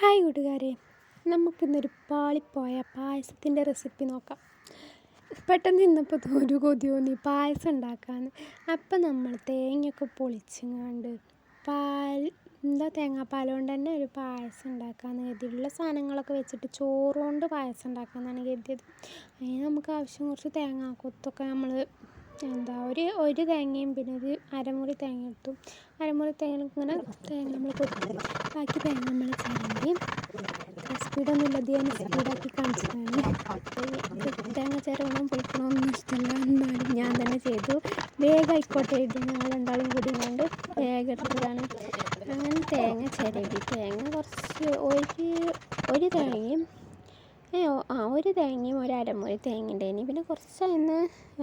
Hi കൂട്ടുകാരെ. നമുക്കിന്നൊരു പാളിപ്പോയ പായസത്തിന്റെ recipe നോക്കാം. പെട്ടെന്ന് ഇന്നപ്പോൾ ഒരു കൊതി തോന്നി പായസം ഉണ്ടാക്കാമെന്ന് അപ്പം നമ്മൾ തേങ്ങയൊക്കെ പൊളിച്ചങ്ങാണ്ട് പാൽ എന്താ തേങ്ങാപ്പാൽ കൊണ്ട് തന്നെ ഒരു പായസം ഉണ്ടാക്കാമെന്ന് കരുതിയിട്ടുള്ള സാധനങ്ങളൊക്കെ വെച്ചിട്ട് ചോറ് കൊണ്ട് പായസം ഉണ്ടാക്കാമെന്നാണ് കരുതിയത്. അതിന് നമുക്ക് ആവശ്യം കുറച്ച് തേങ്ങാക്കൊത്തൊക്കെ നമ്മൾ എന്താ ഒരു ഒരു തേങ്ങയും പിന്നെ ഒരു അരമുറി തേങ്ങ എടുത്തു. അരമുറി തേങ്ങ ഇങ്ങനെ തേങ്ങ നമ്മൾ കൊത്തി. ബാക്കി തേങ്ങ നമ്മൾ ചിരണ്ടി. സ്പീഡൊന്നും ഇല്ല ഞാൻ സ്പീഡാക്കി കാണിച്ചതാണ് തേങ്ങ ചിരവണം പൊളിക്കണമെന്ന് ഇഷ്ടമല്ല എന്നാലും ഞാൻ തന്നെ ചെയ്തു. വേഗം ആയിക്കോട്ടെ ഇത് ഞങ്ങൾ രണ്ടാളും കൂടി കൊണ്ട് വേഗം എടുത്തതാണ്. അങ്ങനെ തേങ്ങ ചിരവി. തേങ്ങ കുറച്ച് ഒരു ഒരു തേങ്ങയും ആ ഒരു തേങ്ങയും ഒരു അരമുറി തേങ്ങ ഉണ്ടായിന് പിന്നെ കുറച്ച് അതിന്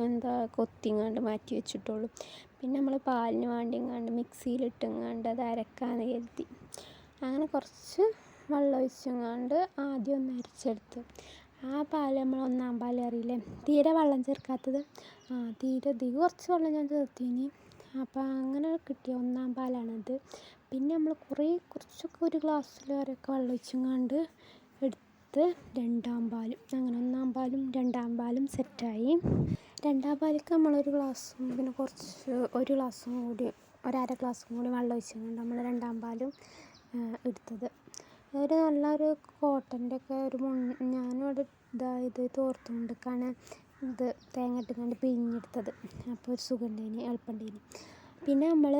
എന്താ കൊത്തിങ്ങാണ്ട് മാറ്റി വെച്ചിട്ടുള്ളൂ. പിന്നെ നമ്മൾ പാലിന് വേണ്ടിങ്ങാണ്ട് മിക്സിയിലിട്ടെങ്ങാണ്ട് അത് അരക്കാന്ന് കരുതി. അങ്ങനെ കുറച്ച് വെള്ളം ഒഴിച്ചങ്ങാണ്ട് ആദ്യം ഒന്ന് അരച്ചെടുത്തു. ആ പാൽ നമ്മൾ ഒന്നാം പാൽ അറിയില്ലേ? തീരെ വെള്ളം ചേർക്കാത്തത്? ആ തീരെ ഇത് കുറച്ച് വെള്ളം ഞാൻ ചേർത്തിനി. അപ്പോൾ അങ്ങനെ കിട്ടിയ ഒന്നാം പാലാണത്. പിന്നെ നമ്മൾ കുറേ കുറച്ചൊക്കെ ഒരു ഗ്ലാസ്സിൽ വരെയൊക്കെ വെള്ളം ഒഴിച്ചങ്ങാണ്ട് എടുത്ത് രണ്ടാം പാലും അങ്ങനെ ഒന്നാം പാലും രണ്ടാം പാലും സെറ്റായി രണ്ടാം പാലിക്ക് നമ്മളൊരു ഗ്ലാസ്സും പിന്നെ കുറച്ച് ഒരു ഗ്ലാസ്സും കൂടി ഒരര ഗ്ലാസ്സും കൂടി വെള്ളം ഒഴിച്ചുകൊണ്ട് നമ്മൾ രണ്ടാം പാലും എടുത്തത്. ഒരു നല്ലൊരു കോട്ടന്റെ ഒക്കെ ഒരു ഞാനിവിടെ ഇതായത് തോർത്തുകൊണ്ടിരിക്കുകയാണ് ഇത് തേങ്ങ ഇട്ടുകൊണ്ട് പിഴിഞ്ഞെടുത്തത്. അപ്പോൾ ഒരു സുഖം ഉണ്ടായിന് എളുപ്പമുണ്ടായിന് പിന്നെ നമ്മൾ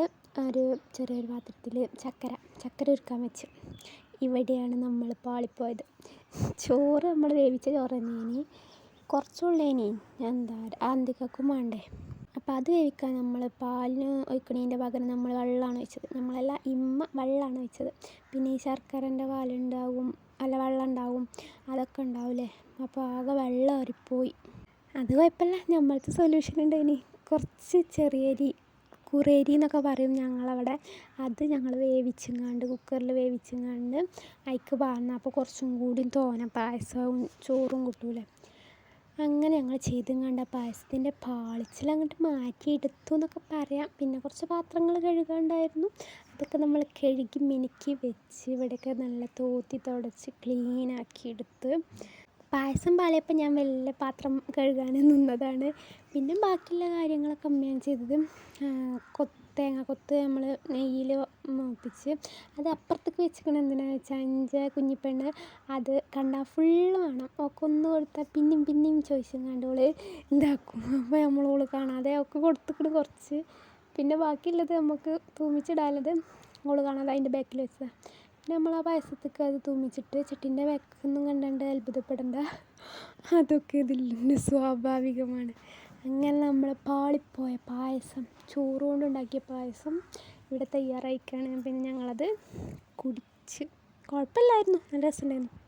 ഒരു ചെറിയൊരു പാത്രത്തിൽ ചക്കര ചക്കര ഉരുക്കാൻ വെച്ച്. ഇവിടെയാണ് നമ്മൾ പാളിപ്പോയത്. ചോറ് നമ്മൾ വേവിച്ച ചോറ് തന്നെയാണ് കുറച്ചുള്ളേനി എന്താ അന്തിക്കൊക്കും വേണ്ടേ. അപ്പോൾ അത് വേവിക്കാൻ നമ്മൾ പാലിന് ഒഴിക്കണതിന്റെ പകരം നമ്മൾ വെള്ളമാണ് വെച്ചത് നമ്മളല്ല ഇമ്മ വെള്ളമാണ് വെച്ചത് പിന്നെ ഈ ശർക്കരന്റെ പാലുണ്ടാവും അല്ല വെള്ളം ഉണ്ടാവും അതൊക്കെ ഉണ്ടാവില്ലേ അപ്പോൾ ആകെ വെള്ളം അറിപ്പോയി അത് കുഴപ്പമില്ല നമ്മളത്തെ സൊല്യൂഷൻ ഉണ്ടായിനി. കുറച്ച് ചെറിയ ചെറിയരി കുറേരി എന്നൊക്കെ പറയും ഞങ്ങളവിടെ. അത് ഞങ്ങൾ വേവിച്ചങ്ങാണ്ട് കുക്കറിൽ വേവിച്ചങ്ങാണ്ട് അതിക്ക് പാർന്ന്. അപ്പോൾ കുറച്ചും കൂടി തോനെ പായസവും ചോറും കിട്ടൂലേ. അങ്ങനെ ഞങ്ങൾ ചെയ്തെങ്ങാണ്ട് ആ പായസത്തിന്റെ പാളിച്ചിൽ അങ്ങോട്ട് മാറ്റിയെടുത്തു എന്നൊക്കെ പറയാം. പിന്നെ കുറച്ച് പാത്രങ്ങൾ കഴുകാണ്ടായിരുന്നു. അതൊക്കെ നമ്മൾ കഴുകി മിനുക്കി വെച്ച് ഇവിടെയൊക്കെ നല്ല തോത്തി തുടച്ച് ക്ലീനാക്കി എടുത്ത് പായസം പാളിയപ്പോൾ ഞാൻ വലിയ പാത്രം കഴുകാൻ നിന്നതാണ്. പിന്നെ ബാക്കിയുള്ള കാര്യങ്ങളൊക്കെ അമ്മയാണ് ചെയ്തത് കൊത്ത് നമ്മൾ നെയ്യിൽ മൂപ്പിച്ച് അത് അപ്പുറത്തേക്ക് വെച്ചിരിക്കണം എന്തിനാണെന്ന് വെച്ചാൽ അഞ്ച് കുഞ്ഞിപ്പെണ്ണ് അത് കണ്ടാൽ ഫുള്ള് വേണം. ഒക്കെ ഒന്ന് കൊടുത്താൽ പിന്നെയും പിന്നെയും ചോദിച്ചങ്ങാണ്ട് ഓൾ ഇതാക്കും. അപ്പോൾ നമ്മൾ ഓൾ കാണാതെ ഒക്കെ കൊടുത്തിക്കണ് കുറച്ച്. പിന്നെ ബാക്കിയുള്ളത് നമുക്ക് തൂമിച്ചിടാനുള്ളത് ഓൾ കാണാതെ അതിന്റെ ബാക്കിൽ വെച്ചതാണ് നമ്മൾ ആ പായസത്തേക്ക് അത് തൂമിച്ചിട്ട് ചട്ടീന്റെ വേക്കൊന്നും കണ്ടാണ്ട് അത്ഭുതപ്പെടേണ്ട. അതൊക്കെ ഇതിൽ സ്വാഭാവികമാണ്. അങ്ങനെ നമ്മൾ പാളിപ്പോയ പായസം ചോറ് കൊണ്ടുണ്ടാക്കിയ പായസം ഇവിടെ തയ്യാറായിക്കാണ്. പിന്നെ ഞങ്ങളത് കുടിച്ച്. കുഴപ്പമില്ലായിരുന്നു. നല്ല രസമുണ്ടായിരുന്നു.